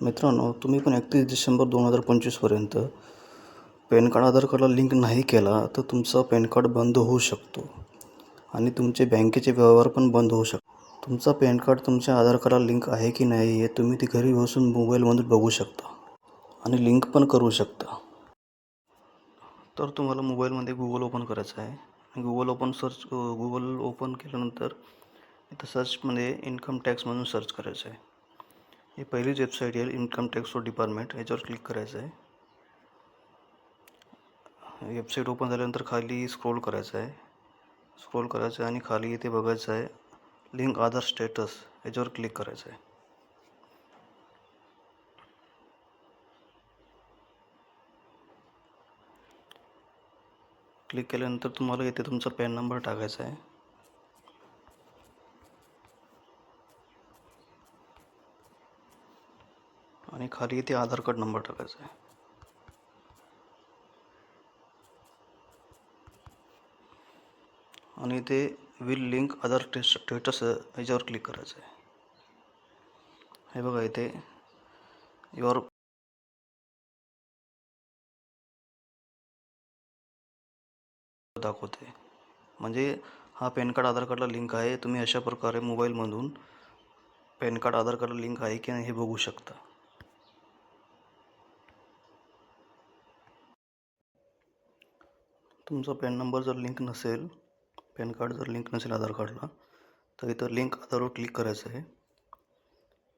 मित्रांनो तुम्ही पण एकतीस डिसेंबर दोन हजार पंचवीसपर्यंत पॅन कार्ड आधार कार्डला लिंक नाही केला तर तुमचा पॅन कार्ड बंद होऊ शकतो. आणि तुमचे बँकेचे व्यवहार पण बंद होऊ शकतो. तुमचा पॅन कार्ड तुमच्या आधार कार्डला लिंक आहे की नाही हे तुम्ही ते घरी बसून मोबाईलमधून बघू शकता आणि लिंक पण करू शकता. तर तुम्हाला मोबाईलमध्ये गुगल ओपन करायचं आहे. Google open search Google open केल्यानंतर इथं सर्चमध्ये इन्कम टॅक्स म्हणून सर्च करायचं आहे. ही पहिलीच वेबसाईट येईल इन्कम टॅक्स डिपार्टमेंट याच्यावर क्लिक करायचं आहे वेबसाईट ओपन झाल्यानंतर खाली स्क्रोल करायचं आहे स्क्रोल करायचं आहे आणि खाली इथे बघायचं आहे लिंक आधार स्टेटस याच्यावर क्लिक करायचं आहे क्लिक केल्यानंतर तुम्हाला इथे तुमचा पॅन नंबर टाकायचा आहे आणि खाली इथे आधार कार्ड नंबर टाकायचा आहे. आणि इथे विल लिंक आधार स्टेटस याच्यावर क्लिक करायचं आहे. हे बघा इथे युअर दाखवते. म्हणजे हा पॅन कार्ड आधार कार्डला लिंक आहे. तुम्ही अशा प्रकारे मोबाईलमधून पॅन कार्ड आधार कार्डला लिंक आहे की नाही हे बघू शकता. तुमचा पॅन नंबर जर लिंक नसेल पॅन कार्ड जर लिंक नसेल आधार कार्डला तर इथं लिंक आधारवर क्लिक करायचं आहे.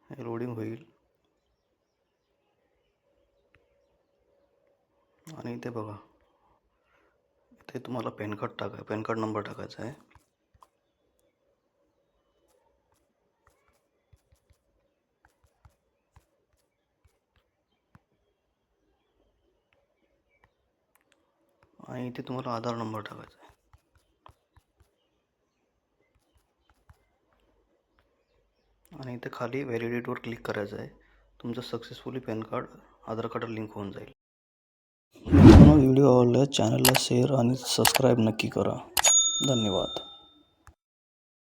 हे लोडिंग होईल. आणि इथे बघा इथे तुम्हाला पॅन कार्ड टाका पॅन कार्ड नंबर टाकायचा आहे. आणि इथे तुम्हाला आधार नंबर टाकायचा आहे. आणि इथे खाली व्हॅलिडेटवर क्लिक करायचं आहे. तुमचं successfully PAN card Aadhaar card link होऊन जाईल. व्हिडिओ आवडल्यास चॅनलला शेअर आणि सबस्क्राईब नक्की करा. धन्यवाद.